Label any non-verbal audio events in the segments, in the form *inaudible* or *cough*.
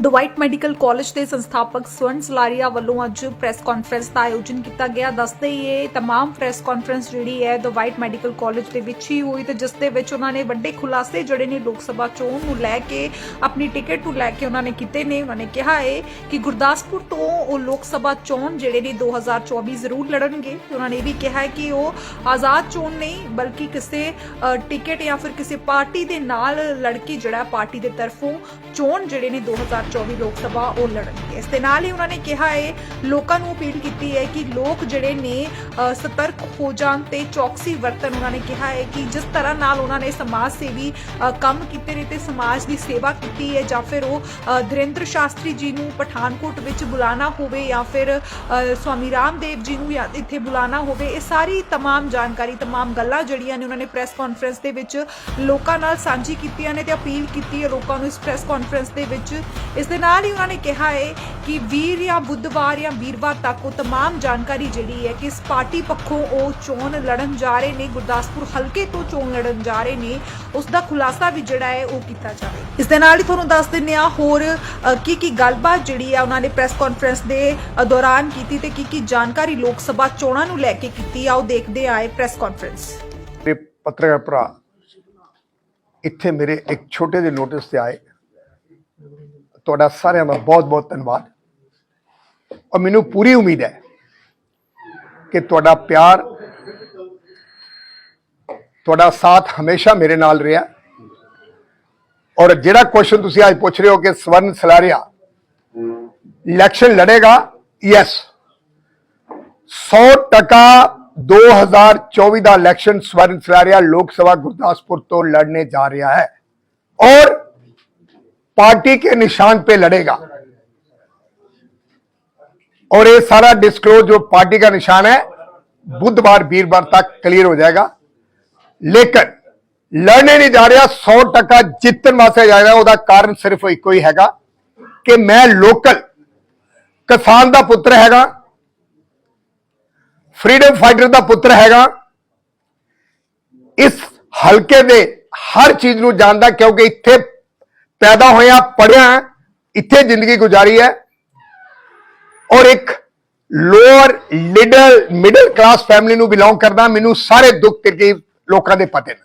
ਦ white medical college ਦੇ ਸੰਸਥਾਪਕ ਸਵਰਨ ਸਲਾਰੀਆ ਵੱਲੋਂ ਅੱਜ ਪ੍ਰੈਸ ਕਾਨਫਰੰਸ ਦਾ ਆਯੋਜਨ ਕੀਤਾ ਗਿਆ ਦੱਸਦੇ ਹੀ ਇਹ तमाम ਪ੍ਰੈਸ ਕਾਨਫਰੰਸ ਜਿਹੜੀ ਹੈ ਦ ਵਾਈਟ ਮੈਡੀਕਲ ਕਾਲਜ ਦੇ ਵਿੱਚ ਹੀ ਹੋਈ ਤੇ ਜਿਸ ਦੇ ਵਿੱਚ ਉਹਨਾਂ ਨੇ ਵੱਡੇ ਖੁਲਾਸੇ ਜਿਹੜੇ ਨੇ ਲੋਕ ਸਭਾ ਚੋਣ ਨੂੰ ਲੈ ਕੇ ਆਪਣੀ ਟਿਕਟ ਨੂੰ ਲੈ ਕੇ ਉਹਨਾਂ ਨੇ ਕੀਤੇ ਨੇ ਉਹਨਾਂ ਨੇ ਕਿਹਾ ਹੈ ਕਿ ਗੁਰਦਾਸਪੁਰ ਤੋਂ ਉਹ ਲੋਕ ਸਭਾ ਚੋਣ ਜਿਹੜੇ ਨੇ 2024 ਜ਼ਰੂਰ ਲੜਨਗੇ ਤੇ ਉਹਨਾਂ ਨੇ ਇਹ ਵੀ ਕਿਹਾ ਹੈ ਕਿ ਉਹ ਆਜ਼ਾਦ ਚੋਣ ਨਹੀਂ ਬਲਕਿ ਕਿਸੇ ਅ, ਟਿਕਟ ਜਾਂ ਫਿਰ ਕਿਸੇ ਪਾਰਟੀ ਦੇ ਨਾਲ ਲੜ ਕੇ ਜਿਹੜਾ ਪਾਰਟੀ ਦੇ ਤਰਫੋਂ ਚੋਣ ਜਿਹੜੇ ਨੇ 2024 ਲੋਕ ਸਭਾ ਉਹ ਲੜਨਗੇ ਇਸ ਦੇ ਨਾਲ ਹੀ ਉਹਨਾਂ ਨੇ ਕਿਹਾ ਹੈ ਲੋਕਾਂ ਨੂੰ ਅਪੀਲ ਕੀਤੀ ਹੈ ਕਿ ਲੋਕ ਜਿਹੜੇ ਨੇ ਅ, ਸਤਰਕ ਹੋ ਜਾਣ ਤੇ ਚੌਕਸੀ ਵਰਤਨ ਉਹਨਾਂ ਨੇ ਕਿਹਾ ਹੈ ਕਿ ਜਿਸ ਤਰ੍ਹਾਂ ਨਾਲ ਉਹਨਾਂ ਨੇ ਸਮਾਜ ਸੇਵੀ ਅ, ਕੰਮ ਕੀਤੇ ਨੇ ਤੇ ਸਮਾਜ ਦੀ ਸੇਵਾ ਕੀਤੀ ਹੈ ਜਾਂ ਫਿਰ ਉਹ ਅ, ਧਿਰੇਂਦਰ ਸ਼ਾਸਤਰੀ ਜੀ ਨੂੰ ਪਠਾਨਕੋਟ ਵਿੱਚ ਬੁਲਾਣਾ ਹੋਵੇ ਜਾਂ ਫਿਰ ਅ, ਸਵਾਮੀ ਰਾਮਦੇਵ ਜੀ ਨੂੰ ਜਾਂ ਇੱਥੇ ਬੁਲਾਣਾ ਹੋਵੇ ਇਹ ਸਾਰੀ तमाम ਜਾਣਕਾਰੀ तमाम ਗੱਲਾਂ ਜਿਹੜੀਆਂ ਨੇ ਉਹਨਾਂ ਨੇ ਪ੍ਰੈਸ ਕਾਨਫਰੰਸ ਦੇ ਵਿੱਚ ਲੋਕਾਂ ਨਾਲ ਸਾਂਝੀ ਕੀਤੀਆਂ ਨੇ ਤੇ ਅਪੀਲ ਕੀਤੀ ਹੈ ਲੋਕਾਂ ਨੂੰ ਇਸ ਪ੍ਰੈਸ ਕਾਨਫਰੰਸ ਦੇ ਵਿੱਚ ਇਸ ਦੇ ਨਾਲ ਹੀ ਉਹਨਾਂ ਨੇ ਕਿਹਾ ਹੈ ਕਿ ਵੀਰ ਜਾਂ ਬੁੱਧਵਾਰ ਜਾਂ ਵੀਰਵਾਰ ਤੱਕ ਉਹ तमाम ਜਾਣਕਾਰੀ ਜਿਹੜੀ ਹੈ ਕਿ ਇਸ ਪਾਰਟੀ ਪੱਖੋਂ ਉਹ ਚੋਣ ਲੜਨ ਜਾ ਰਹੇ ਨੇ ਗੁਰਦਾਸਪੁਰ ਹਲਕੇ ਤੋਂ ਚੋਣ ਲੜਨ ਜਾ ਰਹੇ ਨੇ ਉਸ ਦਾ ਖੁਲਾਸਾ ਵੀ ਜਿਹੜਾ ਹੈ ਉਹ ਕੀਤਾ ਜਾਵੇ ਇਸ ਦੇ ਨਾਲ ਹੀ ਤੁਹਾਨੂੰ ਦੱਸ ਦਿੰਨੇ ਆ ਹੋਰ ਅ, ਕੀ ਕੀ ਗੱਲਬਾਤ ਜਿਹੜੀ ਹੈ ਉਹਨਾਂ ਨੇ ਪ੍ਰੈਸ ਕਾਨਫਰੰਸ ਦੇ ਅ, ਦੌਰਾਨ ਕੀਤੀ ਤੇ ਕੀ ਕੀ ਜਾਣਕਾਰੀ ਲੋਕ ਸਭਾ ਚੋਣਾਂ ਨੂੰ ਲੈ ਕੇ ਕੀਤੀ ਆਓ ਦੇਖਦੇ ਆਏ ਪ੍ਰੈਸ ਕਾਨਫਰੰਸ ਮੇਰੇ ਪੱਤਰਕਾਰ ਭਰਾ ਇੱਥੇ ਮੇਰੇ ਇੱਕ ਛੋਟੇ ਜਿਹੇ ਨੋਟਿਸ ਤੇ ਆਏ ਤੁਹਾਡਾ ਸਾਰਿਆਂ ਦਾ ਬਹੁਤ-ਬਹੁਤ ਧੰਨਵਾਦ ਔਰ ਮੈਨੂੰ ਪੂਰੀ ਉਮੀਦ ਹੈ ਕਿ ਤੁਹਾਡਾ ਪਿਆਰ ਤੁਹਾਡਾ ਸਾਥ ਹਮੇਸ਼ਾ ਮੇਰੇ ਨਾਲ ਰਿਹਾ ਔਰ ਜਿਹੜਾ ਕੁਐਸਚਨ ਤੁਸੀਂ ਅੱਜ ਪੁੱਛ ਰਹੇ ਹੋ ਕਿ ਸਵਰਨ ਸਲਾਰੀਆ ਇਲੈਕਸ਼ਨ ਲੜੇਗਾ ਯੈਸ 100% 2024 ਦਾ ਇਲੈਕਸ਼ਨ ਸਵਰਨ ਸਲਾਰੀਆ ਲੋਕ ਸਭਾ ਗੁਰਦਾਸਪੁਰ ਤੋਂ ਲੜਨੇ ਜਾ ਰਿਹਾ ਹੈ और पार्टी के निशान पे लड़ेगा। और ये सारा डिस्क्लोज जो पार्टी का निशान है, बुधवार, वीरवार तक क्लियर हो जाएगा। लेकिन ਲੜਨੇ ਨਹੀਂ ਜਾ ਰਿਹਾ 100% ਜਿੱਤਣ ਵਾਸਤੇ ਜਾ ਰਿਹਾ ਉਹਦਾ ਕਾਰਨ ਸਿਰਫ ਇੱਕੋ ਹੀ ਹੈਗਾ ਕਿ ਮੈਂ ਲੋਕਲ ਕਿਸਾਨ ਦਾ ਪੁੱਤਰ ਹੈਗਾ ਫਰੀडम ਫਾਈਟਰ ਦਾ ਪੁੱਤਰ ਹੈਗਾ ਇਸ ਹਲਕੇ ਦੇ ਹਰ ਚੀਜ਼ ਨੂੰ ਜਾਣਦਾ ਕਿਉਂਕਿ ਇੱਥੇ ਪੈਦਾ ਹੋਇਆ ਪੜਿਆ ਇੱਥੇ ਜ਼ਿੰਦਗੀ ਗੁਜ਼ਾਰੀ ਹੈ। ਔਰ ਇੱਕ lower little middle class family ਨੂੰ ਬਿਲੋਂਗ ਕਰਦਾ, ਮੈਨੂੰ ਸਾਰੇ ਦੁੱਖ ਤਕਲੀਫ ਲੋਕਾਂ ਦੇ ਪਤੇ ਨੇ।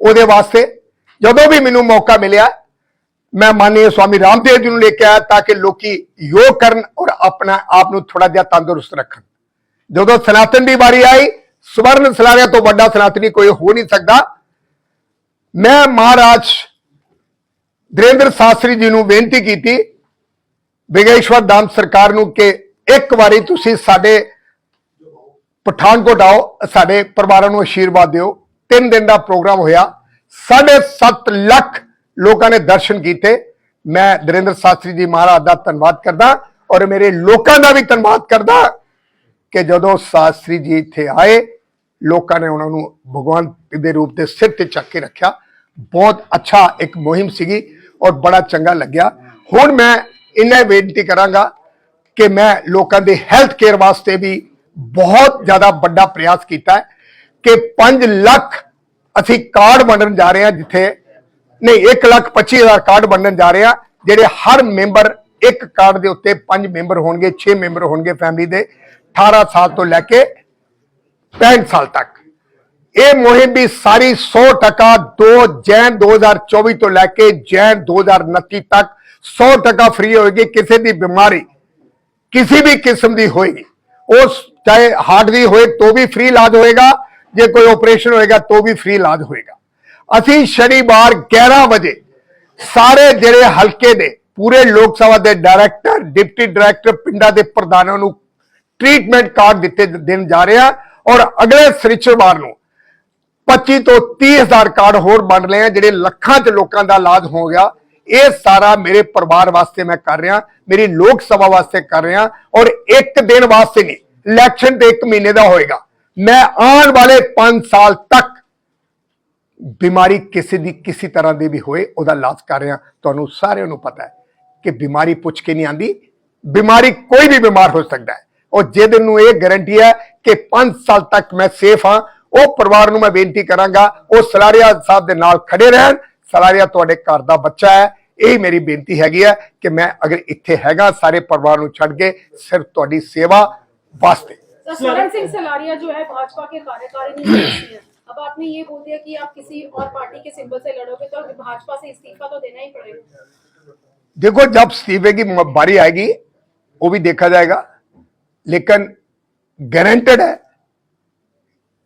ਉਹਦੇ ਵਾਸਤੇ ਜਦੋਂ ਵੀ ਮੈਨੂੰ ਮੌਕਾ ਮਿਲਿਆ, ਮੈਂ ਮਾਨनीय ਸਵਾਮੀ ਰਾਮਦੇਵ ਜੀ ਨੂੰ ਲੈ ਕੇ ਆਇਆ ਤਾਂ ਕਿ ਲੋਕੀ ਯੋਗ ਕਰਨ ਔਰ ਆਪਣਾ ਆਪ ਨੂੰ ਥੋੜਾ ਜਿਹਾ ਤੰਦਰੁਸਤ ਰੱਖਣ। ਜਦੋਂ ਸਨਾਤਨ ਦੀ ਵਾਰੀ ਆਈ, ਸਵਰਨ ਸਲਾਰਿਆ ਤੋਂ ਵੱਡਾ ਸਨਾਤਨੀ ਕੋਈ ਹੋ ਨਹੀਂ ਸਕਦਾ। ਮੈਂ ਮਹਾਰਾਜ ਧਿਰੇਂਦਰ ਸ਼ਾਸਤਰੀ ਜੀ ਨੂੰ ਬੇਨਤੀ ਕੀਤੀ, ਵਿਗੇਸ਼ਵਰ ਧਾਮ ਸਰਕਾਰ ਨੂੰ ਕਿ ਇੱਕ ਵਾਰੀ ਤੁਸੀਂ ਸਾਡੇ ਪਠਾਨਕੋਟ ਆਓ, ਸਾਡੇ ਪਰਿਵਾਰਾਂ ਨੂੰ ਆਸ਼ੀਰਵਾਦ ਦਿਓ। ਤਿੰਨ ਦਿਨ ਦਾ ਪ੍ਰੋਗਰਾਮ ਹੋਇਆ। 7.5 ਲੱਖ ਲੋਕਾਂ ਨੇ ਦਰਸ਼ਨ ਕੀਤੇ। ਮੈਂ ਦਰਿੰਦਰ ਸ਼ਾਸਤਰੀ ਜੀ ਮਹਾਰਾਜ ਦਾ ਧੰਨਵਾਦ ਕਰਦਾ ਔਰ ਮੇਰੇ ਲੋਕਾਂ ਦਾ ਵੀ ਧੰਨਵਾਦ ਕਰਦਾ ਕਿ ਜਦੋਂ ਸ਼ਾਸਤਰੀ ਜੀ ਇੱਥੇ ਆਏ, ਲੋਕਾਂ ਨੇ ਉਹਨਾਂ ਨੂੰ ਭਗਵਾਨ ਦੇ ਰੂਪ ਦੇ ਸਿਰ ਤੇ ਚੱਕ ਕੇ ਰੱਖਿਆ। ਬਹੁਤ ਅੱਛਾ ਇੱਕ ਮੁਹਿੰਮ ਸੀਗੀ। ਔਰ ਬੜਾ ਚੰਗਾ ਲੱਗਿਆ। ਹੁਣ ਮੈਂ ਇੰਨਾ ਬੇਨਤੀ ਕਰਾਂਗਾ ਕਿ ਮੈਂ ਲੋਕਾਂ ਦੇ ਹੈਲਥ ਕੇਅਰ ਵਾਸਤੇ ਵੀ ਬਹੁਤ ਜ਼ਿਆਦਾ ਵੱਡਾ ਪ੍ਰਯਾਸ ਕੀਤਾ ਕਿ 5 ਲੱਖ ਅਸੀਂ ਕਾਰਡ ਵੰਡਣ ਜਾ ਰਹੇ ਹਾਂ ਜਿੱਥੇ, ਨਹੀਂ 1 ਲੱਖ 25 ਹਜ਼ਾਰ ਕਾਰਡ ਵੰਡਣ ਜਾ ਰਹੇ ਹਾਂ, ਜਿਹੜੇ ਹਰ ਮੈਂਬਰ ਇੱਕ ਕਾਰਡ ਦੇ ਉੱਤੇ 5 ਮੈਂਬਰ ਹੋਣਗੇ 6 ਮੈਂਬਰ ਹੋਣਗੇ ਫੈਮਿਲੀ ਦੇ 18 ਸਾਲ ਤੋਂ ਲੈ ਕੇ 65 ਸਾਲ ਤੱਕ। ਇਹ ਮੁਹਿੰਮ ਵੀ ਸਾਰੀ 100 ਟਕਾ 2 ਜੈਨ 2024 ਤੋਂ ਲੈ ਕੇ ਜੈਨ 2029 ਤੱਕ 100 ਟਕਾ ਫ੍ਰੀ ਹੋਏਗੀ, ਕਿਸੇ ਦੀ ਬਿਮਾਰੀ, ਕਿਸੇ ਵੀ ਕਿਸਮ ਦੀ ਹੋਏਗੀ। ਉਸ ਚਾਹੇ ਹਾਰਟ ਦੀ ਹੋਏ ਤਾਂ ਵੀ ਫ੍ਰੀ ਇਲਾਜ ਹੋਏਗਾ, ਜੇ ਕੋਈ ਆਪਰੇਸ਼ਨ ਹੋਏਗਾ ਤਾਂ ਵੀ ਫ੍ਰੀ ਇਲਾਜ ਹੋਏਗਾ। ਅਸੀਂ ਸ਼ਨੀਵਾਰ 11 ਵਜੇ ਸਾਰੇ ਜਿਹੜੇ ਹਲਕੇ ਦੇ, ਪੂਰੇ ਲੋਕ ਸਭਾ ਦੇ ਡਾਇਰੈਕਟਰ ਡਿਪਟੀ ਡਾਇਰੈਕਟਰ ਪਿੰਡਾਂ ਦੇ ਪ੍ਰਧਾਨਾਂ ਨੂੰ ਟ੍ਰੀਟਮੈਂਟ ਕਾਰਡ ਦਿੱਤੇ ਦੇਣ ਜਾ ਰਹੇ ਆ ਔਰ ਅਗਲੇ ਸ੍ਰਿਚਰਵਾਰ ਨੂੰ 25 ਤੋਂ 30 ਹਜ਼ਾਰ ਕਾਰਡ ਹੋਰ ਬਣ ਲਏ ਆ, ਜਿਹੜੇ ਲੱਖਾਂ ਚ ਲੋਕਾਂ ਦਾ ਇਲਾਜ ਹੋ ਗਿਆ। ਇਹ ਸਾਰਾ ਮੇਰੇ ਪਰਿਵਾਰ ਵਾਸਤੇ ਮੈਂ ਕਰ ਰਿਹਾ, ਮੇਰੀ ਲੋਕ ਸਭਾ ਵਾਸਤੇ ਕਰ ਰਿਹਾ ਔਰ ਇੱਕ ਦਿਨ ਵਾਸਤੇ ਨਹੀਂ, ਇਲੈਕਸ਼ਨ ਤੇ ਇੱਕ ਮਹੀਨੇ ਦਾ ਹੋਏਗਾ। ਮੈਂ ਆਉਣ ਵਾਲੇ 5 ਸਾਲ ਤੱਕ ਬਿਮਾਰੀ ਕਿਸੇ ਦੀ ਕਿਸੇ ਤਰ੍ਹਾਂ ਦੀ ਵੀ ਹੋਏ, ਉਹਦਾ ਇਲਾਜ ਕਰ ਰਿਹਾ। ਤੁਹਾਨੂੰ ਸਾਰਿਆਂ ਨੂੰ ਪਤਾ ਹੈ ਕਿ ਬਿਮਾਰੀ ਪੁੱਛ ਕੇ ਨਹੀਂ ਆਂਦੀ ਬਿਮਾਰੀ ਕੋਈ ਵੀ ਬਿਮਾਰ ਹੋ ਸਕਦਾ ਹੈ। ਔਰ ਜਿਹਦੇ ਨੂੰ ਇਹ ਗਾਰੰਟੀ ਹੈ ਕਿ 5 ਸਾਲ ਤੱਕ ਮੈਂ ਸੇਫ ਹਾਂ ਉਹ ਪਰਿਵਾਰ ਨੂੰ ਮੈਂ ਬੇਨਤੀ ਕਰਾਂਗਾ ਉਹ ਸਲਾਰੀਆ ਸਾਹਿਬ ਦੇ ਨਾਲ ਖੜੇ ਰਹਿਣ ਸਲਾਰੀਆ ਤੁਹਾਡੇ ਘਰ ਦਾ ਬੱਚਾ ਹੈ ਇਹ ਮੇਰੀ ਬੇਨਤੀ ਹੈਗੀ ਹੈ ਕਿ ਮੈਂ ਅਗਰ ਇੱਥੇ ਹੈਗਾ ਸਾਰੇ ਪਰਿਵਾਰ ਨੂੰ ਛੱਡ ਕੇ ਸਿਰਫ ਤੁਹਾਡੀ ਸੇਵਾ ਵਾਸਤੇ सर स्वरण सिंह सलारिया जो है भाजपा के कार्यकारिणी सदस्य हैं अब आपने ये बोल दिया कि आप किसी और पार्टी के सिंबल से लड़ोगे तो भाजपा से इस्तीफा तो देना ही पड़ेगा देखो जब इस्तीफे की बारी आएगी वो भी देखा जाएगा लेकिन गारंटेड है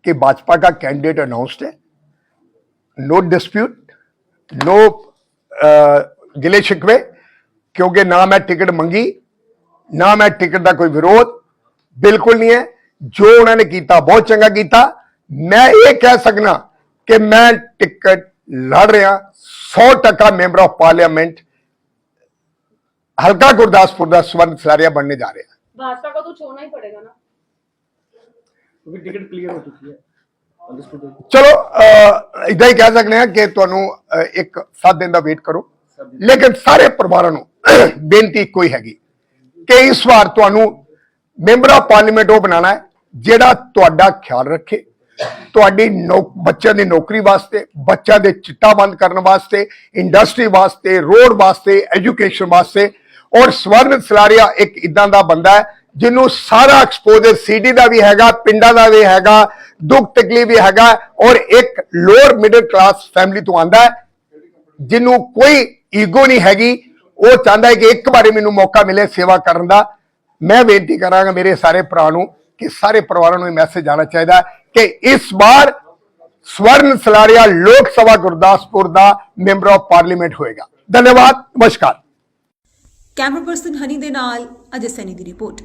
कि भाजपा का कैंडिडेट अनाउंस्ड है। नो डिस्प्यूट, नो गिले शिकवे, क्योंकि ना मैं टिकट मंगी, ना मैं टिकट का कोई विरोध, बिल्कुल नहीं है। जो उन्होंने किया बहुत चंगा किया मैं ये कह सकना कि मैं टिकट लड़ रहा सौ टका मैंबर ऑफ़ पार्लियामेंट, हल्का गुरदासपुर का स्वर्ण सारिया बनने जा रहा भाजपा को तो छोड़ना ही पड़ेगा ना। ਚਲੋ ਇਦਾਂ ਹੀ ਕਹਿ ਸਕਦੇ ਆ ਕਿ ਤੁਹਾਨੂੰ ਇੱਕ 7 ਦਿਨ ਦਾ ਵੇਟ ਕਰੋ। ਲੇਕਿਨ ਸਾਰੇ ਪਰਿਵਾਰਾਂ ਨੂੰ *clears throat* ਬੇਨਤੀ ਇੱਕੋ ਹੈਗੀ ਕਿ ਇਸ ਵਾਰ ਤੁਹਾਨੂੰ ਮੈਂਬਰ ਆਫ ਪਾਰਲੀਮੈਂਟ ਉਹ ਬਣਾਉਣਾ ਹੈ ਜਿਹੜਾ ਤੁਹਾਡਾ ਖਿਆਲ ਰੱਖੇ। ਤੁਹਾਡੀ ਬੱਚਿਆਂ ਦੀ ਨੌਕਰੀ ਵਾਸਤੇ ਬੱਚਿਆਂ ਦੇ ਚਿੱਟਾ ਬੰਦ ਕਰਨ ਵਾਸਤੇ ਇੰਡਸਟਰੀ ਵਾਸਤੇ ਰੋਡ ਵਾਸਤੇ ਐਜੂਕੇਸ਼ਨ ਵਾਸਤੇ। ਔਰ ਸਵਰਨ ਸਲਾਰੀਆ ਇੱਕ ਇਦਾਂ ਦਾ ਬੰਦਾ ਹੈ ਜਿਹਨੂੰ ਸਾਰਾ ਐਕਸਪੋਜ਼ਰ ਸਿਟੀ ਦਾ ਵੀ ਹੈਗਾ, ਪਿੰਡਾਂ ਦਾ ਵੀ ਹੈਗਾ, ਦੁੱਖ ਤਕਲੀਫ ਵੀ ਹੈਗਾ ਔਰ ਇੱਕ ਲੋਅਰ ਮਿਡਲ ਕਲਾਸ ਫੈਮਿਲੀ ਤੋਂ ਆਂਦਾ ਜਿਹਨੂੰ ਕੋਈ ਈਗੋ ਨਹੀਂ ਹੈਗੀ, ਉਹ ਚਾਹੁੰਦਾ ਹੈ ਕਿ ਇੱਕ ਵਾਰੀ ਮੈਨੂੰ ਮੌਕਾ ਮਿਲੇ ਸੇਵਾ ਕਰਨ ਦਾ। ਮੈਂ ਬੇਨਤੀ ਕਰਾਂਗਾ ਮੇਰੇ ਸਾਰੇ ਭਰਾ ਨੂੰ ਕਿ ਸਾਰੇ ਪਰਿਵਾਰਾਂ ਨੂੰ ਇਹ ਮੈਸੇਜ ਆਣਾ ਚਾਹੀਦਾ ਕਿ ਇਸ ਵਾਰ ਸਵਰਨ ਸਲਾਰੀਆ ਲੋਕ ਸਭਾ ਗੁਰਦਾਸਪੁਰ ਦਾ ਮੈਂਬਰ ਆਫ ਪਾਰਲੀਮੈਂਟ ਹੋਏਗਾ। ਧੰਨਵਾਦ, ਨਮਸਕਾਰ। ਕੈਮਰਾ ਪਰਸਨ ਹਨੀ ਦੇ ਨਾਲ ਅਜੇ ਸੈਨੀ ਦੀ ਰਿਪੋਰਟ